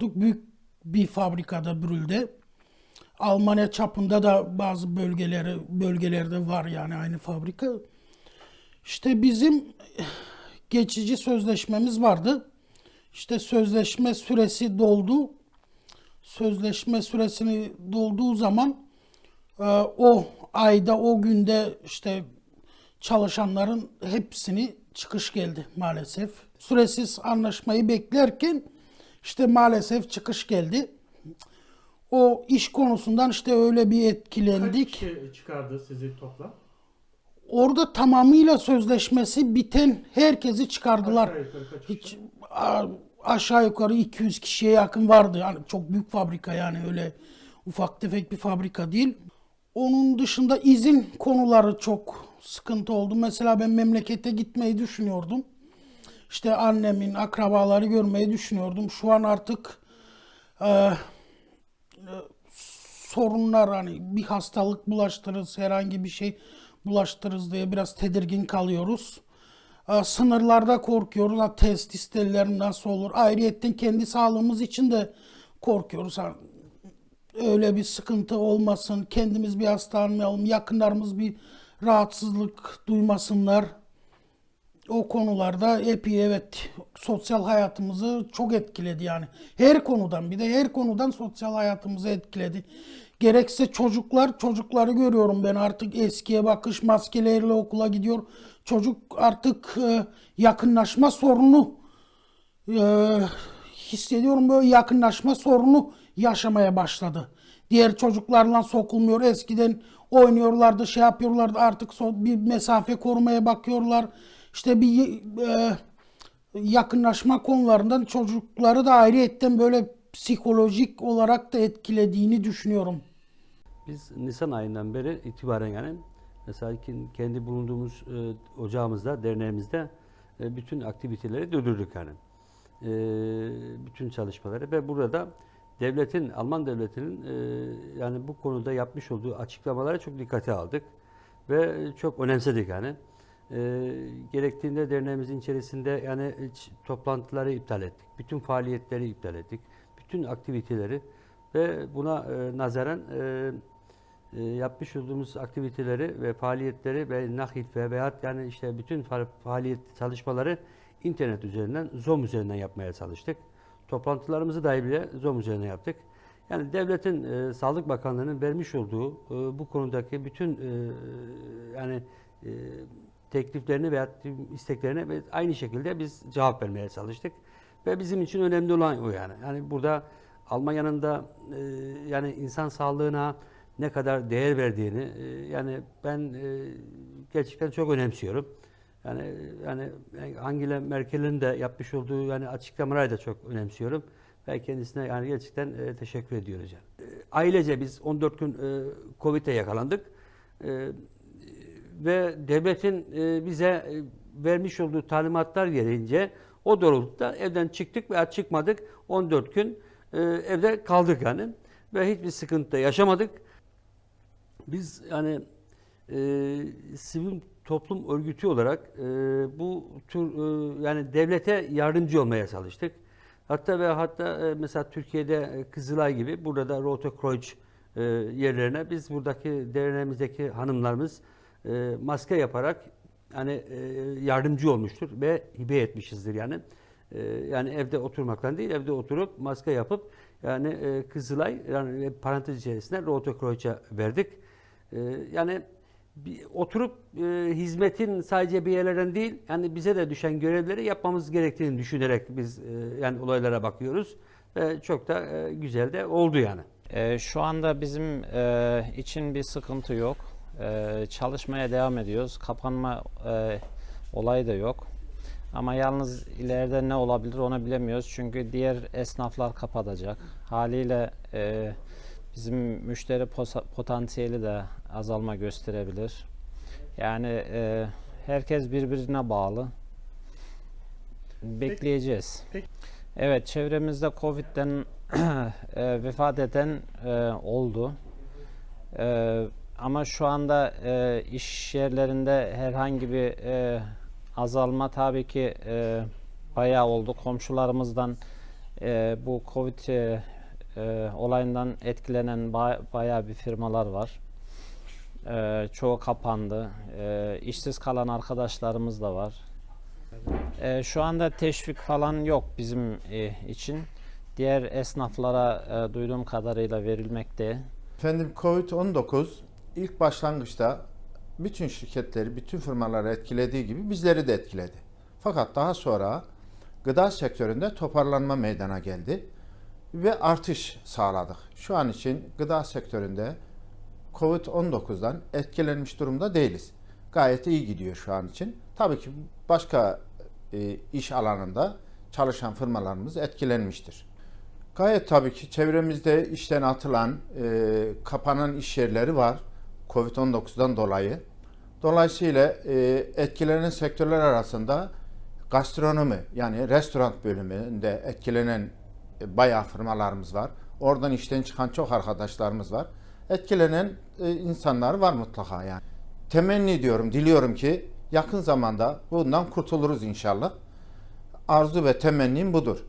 büyük bir fabrikada Brühl'de. Almanya çapında da bazı bölgeleri bölgelerde var yani aynı fabrika. İşte bizim geçici sözleşmemiz vardı. İşte sözleşme süresi doldu. Sözleşme süresini dolduğu zaman e, o ayda o günde işte çalışanların hepsini çıkış geldi maalesef. Süresiz anlaşmayı beklerken işte maalesef çıkış geldi. O iş konusundan işte öyle bir Kaç etkilendik. kişi çıkardı sizi toplam? Orada tamamıyla sözleşmesi biten herkesi çıkardılar. Aşağı yukarı kaç Hiç kişi? a- aşağı yukarı 200 kişiye yakın vardı. Yani çok büyük fabrika yani öyle ufak tefek bir fabrika değil. Onun dışında izin konuları çok sıkıntı oldu. Mesela ben memlekete gitmeyi düşünüyordum. İşte annemin akrabaları görmeyi düşünüyordum. Şu an artık e, sorunlar hani bir hastalık bulaştırırız, herhangi bir şey bulaştırırız diye biraz tedirgin kalıyoruz. Ee, Sınırlarda korkuyoruz. Ha, test listeleri nasıl olur? Ayrıyetten kendi sağlığımız için de korkuyoruz. Ha, öyle bir sıkıntı olmasın. Kendimiz bir hastalanmayalım. Yakınlarımız bir rahatsızlık duymasınlar. O konularda epey evet sosyal hayatımızı çok etkiledi yani. Her konudan bir de her konudan sosyal hayatımızı etkiledi. Gerekse çocuklar, çocukları görüyorum ben artık eskiye bakış maskeleriyle okula gidiyor. Çocuk artık e, yakınlaşma sorunu e, hissediyorum böyle yakınlaşma sorunu yaşamaya başladı. Diğer çocuklarla sokulmuyor. Eskiden oynuyorlardı, şey yapıyorlardı. Artık so- bir mesafe korumaya bakıyorlar. İşte bir e, yakınlaşma konularından çocukları da ayrıyetten böyle psikolojik olarak da etkilediğini düşünüyorum. Biz Nisan ayından beri itibaren yani mesela kendi bulunduğumuz e, ocağımızda, derneğimizde e, bütün aktiviteleri durdurduk yani. E, bütün çalışmaları ve burada devletin, Alman devletinin e, yani bu konuda yapmış olduğu açıklamaları çok dikkate aldık ve çok önemsedik yani. E, gerektiğinde derneğimizin içerisinde yani toplantıları iptal ettik. Bütün faaliyetleri iptal ettik. Bütün aktiviteleri ve buna e, nazaran e, e, yapmış olduğumuz aktiviteleri ve faaliyetleri ve nakil ve veyahut yani işte bütün fa- faaliyet çalışmaları internet üzerinden, Zoom üzerinden yapmaya çalıştık. Toplantılarımızı dahi bile Zoom üzerinden yaptık. Yani devletin, e, Sağlık Bakanlığı'nın vermiş olduğu e, bu konudaki bütün e, yani e, tekliflerini veya isteklerine ve aynı şekilde biz cevap vermeye çalıştık. Ve bizim için önemli olan o yani. Yani burada Almanya'nın da e, yani insan sağlığına ne kadar değer verdiğini e, yani ben e, gerçekten çok önemsiyorum. Yani yani Angela Merkel'in de yapmış olduğu yani açıklamaları da çok önemsiyorum. Ve kendisine yani gerçekten e, teşekkür ediyoruz yani. E, ailece biz 14 gün e, Covid'e yakalandık. E, ve devletin e, bize e, vermiş olduğu talimatlar gereğince o doğrultuda evden çıktık veya çıkmadık. 14 gün e, evde kaldık yani. Ve hiçbir sıkıntı yaşamadık. Biz yani e, sivil toplum örgütü olarak e, bu tür e, yani devlete yardımcı olmaya çalıştık. Hatta ve hatta e, mesela Türkiye'de Kızılay gibi burada da Rote Kreuz e, yerlerine biz buradaki derneğimizdeki hanımlarımız e, maske yaparak hani e, yardımcı olmuştur ve hibe etmişizdir yani. E, yani evde oturmaktan değil evde oturup maske yapıp yani e, Kızılay yani parantez içerisinde Kreuz'a verdik. E, yani bir oturup e, hizmetin sadece bir yerlerden değil yani bize de düşen görevleri yapmamız gerektiğini düşünerek biz e, yani olaylara bakıyoruz ve çok da e, güzel de oldu yani. Ee, şu anda bizim e, için bir sıkıntı yok. Ee, çalışmaya devam ediyoruz. Kapanma e, olayı da yok. Ama yalnız ileride ne olabilir onu bilemiyoruz. Çünkü diğer esnaflar kapatacak. Haliyle e, bizim müşteri potansiyeli de azalma gösterebilir. Yani e, herkes birbirine bağlı. Bekleyeceğiz. Peki. Evet, çevremizde Covid'den e, vefat eden e, oldu. E, ama şu anda e, iş yerlerinde herhangi bir e, azalma tabii ki e, bayağı oldu. Komşularımızdan e, bu Covid e, e, olayından etkilenen ba- bayağı bir firmalar var. E, çoğu kapandı. E, işsiz kalan arkadaşlarımız da var. E, şu anda teşvik falan yok bizim e, için. Diğer esnaflara e, duyduğum kadarıyla verilmekte. Efendim Covid-19 ilk başlangıçta bütün şirketleri, bütün firmaları etkilediği gibi bizleri de etkiledi. Fakat daha sonra gıda sektöründe toparlanma meydana geldi ve artış sağladık. Şu an için gıda sektöründe Covid-19'dan etkilenmiş durumda değiliz. Gayet iyi gidiyor şu an için. Tabii ki başka e, iş alanında çalışan firmalarımız etkilenmiştir. Gayet tabii ki çevremizde işten atılan, e, kapanan iş yerleri var Covid-19'dan dolayı. Dolayısıyla e, etkilenen sektörler arasında gastronomi yani restoran bölümünde etkilenen e, bayağı firmalarımız var. Oradan işten çıkan çok arkadaşlarımız var. Etkilenen e, insanlar var mutlaka yani. Temenni ediyorum, diliyorum ki yakın zamanda bundan kurtuluruz inşallah. Arzu ve temennim budur.